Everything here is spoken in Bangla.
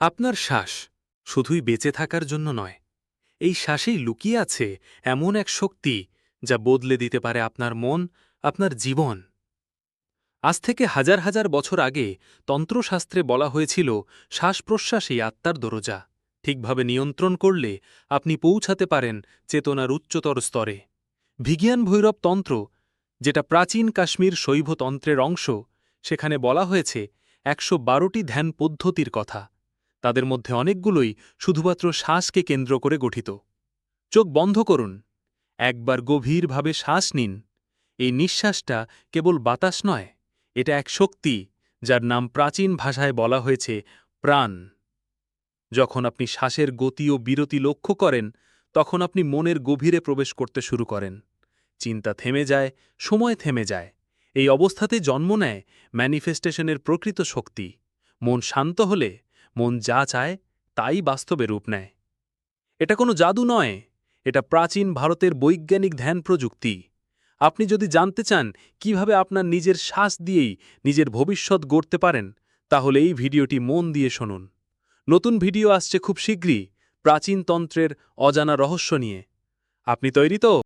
আপনার শ্বাস শুধুই বেঁচে থাকার জন্য নয়, এই শ্বাসেই লুকিয়ে আছে এমন এক শক্তি যা বদলে দিতে পারে আপনার মন, আপনার জীবন। আজ থেকে হাজার হাজার বছর আগে তন্ত্রশাস্ত্রে বলা হয়েছিল শ্বাস প্রশ্বাসেই আত্মার দরজা। ঠিকভাবে নিয়ন্ত্রণ করলে আপনি পৌঁছাতে পারেন চেতনার উচ্চতর স্তরে। ভিগিয়ান ভৈরব তন্ত্র, যেটা প্রাচীন কাশ্মীর শৈবতন্ত্রের অংশ, সেখানে বলা হয়েছে, একশো বারোটি ধ্যান পদ্ধতির কথা। তাদের মধ্যে অনেকগুলোই শুধুমাত্র শ্বাসকে কেন্দ্র করে গঠিত। চোখ বন্ধ করুন। একবার গভীরভাবে শ্বাস নিন। এই নিঃশ্বাসটা কেবল বাতাস নয়, এটা এক শক্তি, যার নাম প্রাচীন ভাষায় বলা হয়েছে প্রাণ। যখন আপনি শ্বাসের গতি ও বিরতি লক্ষ্য করেন, তখন আপনি মনের গভীরে প্রবেশ করতে শুরু করেন। চিন্তা থেমে যায়, সময় থেমে যায়। এই অবস্থাতে জন্ম নেয় ম্যানিফেস্টেশনের প্রকৃত শক্তি। মন শান্ত হলে মন যা চায় তাই বাস্তবে রূপ নেয়। এটা কোনো জাদু নয়, এটা প্রাচীন ভারতের বৈজ্ঞানিক ধ্যান প্রযুক্তি। আপনি যদি জানতে চান কীভাবে আপনার নিজের শ্বাস দিয়েই নিজের ভবিষ্যৎ গড়তে পারেন, তাহলে এই ভিডিওটি মন দিয়ে শুনুন। নতুন ভিডিও আসছে খুব শীঘ্রই প্রাচীন তন্ত্রের অজানা রহস্য নিয়ে। আপনি তৈরি তো?